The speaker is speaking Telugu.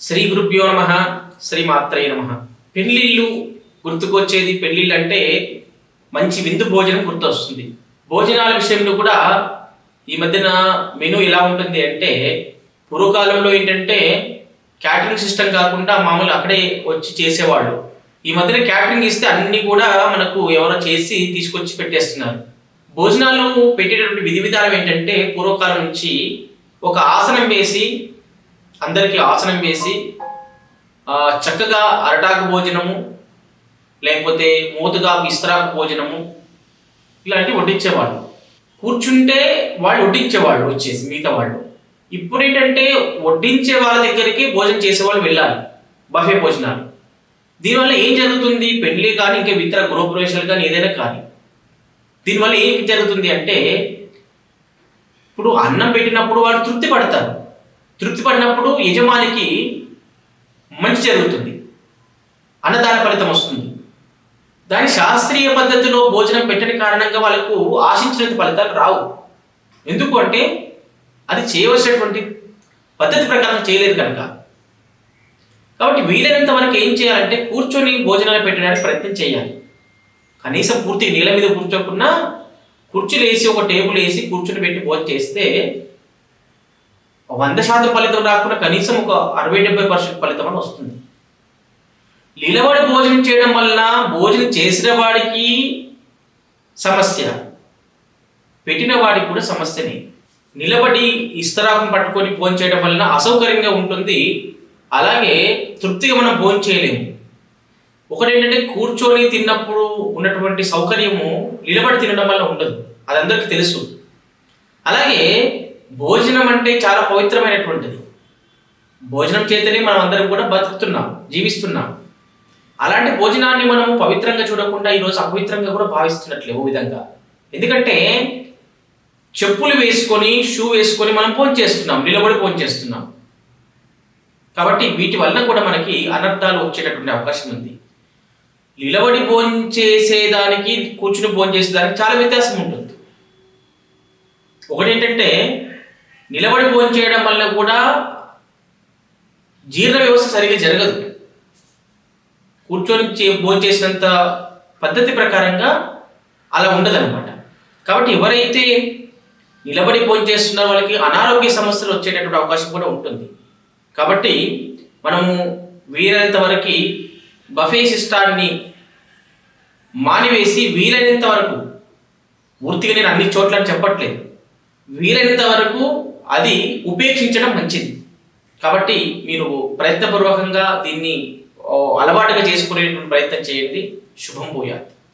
శ్రీ గురుభ్యో నమ శ్రీ మాత్రే నమ. పెళ్ళిళ్ళు గుర్తుకొచ్చేది పెళ్ళిళ్ళు అంటే మంచి విందు భోజనం గుర్తొస్తుంది. భోజనాల విషయంలో కూడా ఈ మధ్యన మెను ఎలా ఉంటుంది అంటే పూర్వకాలంలో ఏంటంటే క్యాటరింగ్ సిస్టమ్ కాకుండా మామూలు అక్కడే వచ్చి చేసేవాళ్ళు. ఈ మధ్యన క్యాటరింగ్ ఇస్తే అన్నీ కూడా మనకు ఎవరో చేసి తీసుకొచ్చి పెట్టేస్తున్నారు. భోజనాలు పెట్టేటటువంటి విధి విధానం ఏంటంటే పూర్వకాలం నుంచి ఒక ఆసనం వేసి అందరికీ ఆసనం వేసి చక్కగా అరటాకు భోజనము లేకపోతే మూతగా ఇస్తరాకు భోజనము ఇలాంటివి వడ్డించేవాళ్ళు. కూర్చుంటే వాళ్ళు వడ్డించేవాళ్ళు వచ్చేసి మిగతా వాళ్ళు. ఇప్పుడు ఏంటంటే వడ్డించే వాళ్ళ దగ్గరికి భోజనం చేసేవాళ్ళు వెళ్ళాలి బఫే భోజనాలు. దీనివల్ల ఏం జరుగుతుంది? పెళ్ళి కానీ ఇంకా ఇతర గృహప్రవేశాలు కానీ ఏదైనా కానీ. దీనివల్ల ఏం జరుగుతుంది అంటే ఇప్పుడు అన్నం పెట్టినప్పుడు వాళ్ళు తృప్తి పడతారు. తృప్తి పడినప్పుడు యజమానికి మంచి జరుగుతుంది. అన్నదాన ఫలితం వస్తుంది. దాని శాస్త్రీయ పద్ధతిలో భోజనం పెట్టని కారణంగా వాళ్ళకు ఆశించినంత ఫలితాలు రావు. ఎందుకు అంటే అది చేయవలసినటువంటి పద్ధతి ప్రకారం చేయలేదు కనుక. కాబట్టి వీలైనంత వరకు ఏం చేయాలంటే కూర్చొని భోజనాలు పెట్టడానికి ప్రయత్నం చేయాలి. కనీసం పూర్తిగా నీళ్ళ మీద కూర్చోకుండా కుర్చీలు వేసి ఒక టేబుల్ వేసి కూర్చుని పెట్టి భోజనం చేస్తే వంద శాతం ఫలితం రాకుండా కనీసం ఒక అరవై డెబ్బై పర్సెంట్ ఫలితం అని వస్తుంది. నిలబడి భోజనం చేయడం వలన భోజనం చేసిన వాడికి సమస్య. పెట్టిన వాడికి కూడా సమస్యనే. నిలబడి ఇస్తరాకం పట్టుకొని భోజనం చేయడం వలన అసౌకర్యంగా ఉంటుంది. అలాగే తృప్తిగా మనం భోజనం చేయలేము. ఒకటి ఏంటంటే కూర్చొని తిన్నప్పుడు ఉన్నటువంటి సౌకర్యము నిలబడి తినడం వల్ల ఉండదు. అది అందరికీ తెలుసు. అలాగే భోజనం అంటే చాలా పవిత్రమైనటువంటిది. భోజనం చేతనే మనం అందరం కూడా బతుకుతున్నాం జీవిస్తున్నాం. అలాంటి భోజనాన్ని మనం పవిత్రంగా చూడకుండా ఈరోజు అపవిత్రంగా కూడా భావిస్తున్నట్లే ఓ విధంగా. ఎందుకంటే చెప్పులు వేసుకొని షూ వేసుకొని మనం ఫోన్ చేస్తున్నాం నిలబడి ఫోన్ చేస్తున్నాం. కాబట్టి వీటి వలన కూడా మనకి అనర్థాలు వచ్చేటటువంటి అవకాశం ఉంది. నిలబడి భోజనం చేసేదానికి కూర్చుని భోజనం చేసేదానికి చాలా వ్యత్యాసం ఉంటుంది. ఒకటి ఏంటంటే నిలబడి భోజనం చేయడం వల్ల కూడా జీర్ణ వ్యవస్థ సరిగ్గా జరగదు. కూర్చొని భోజనం చేసినంత పద్ధతి ప్రకారంగా అలా ఉండదన్నమాట. కాబట్టి ఎవరైతే నిలబడి భోజనం చేస్తున్న వాళ్ళకి అనారోగ్య సమస్యలు వచ్చేటటువంటి అవకాశం కూడా ఉంటుంది. కాబట్టి మనము వీలైనంత వరకు బఫే సిస్టాన్ని మానివేసి వీలైనంత వరకు పూర్తిగా నేను అన్ని చోట్ల చెప్పట్లేదు. వీలైనంత వరకు అది ఉపేక్షించడం మంచిది. కాబట్టి మీరు ప్రయత్నపూర్వకంగా దీన్ని అలవాటుగా చేసుకునేటువంటి ప్రయత్నం చేయండి. శుభం పోయాలి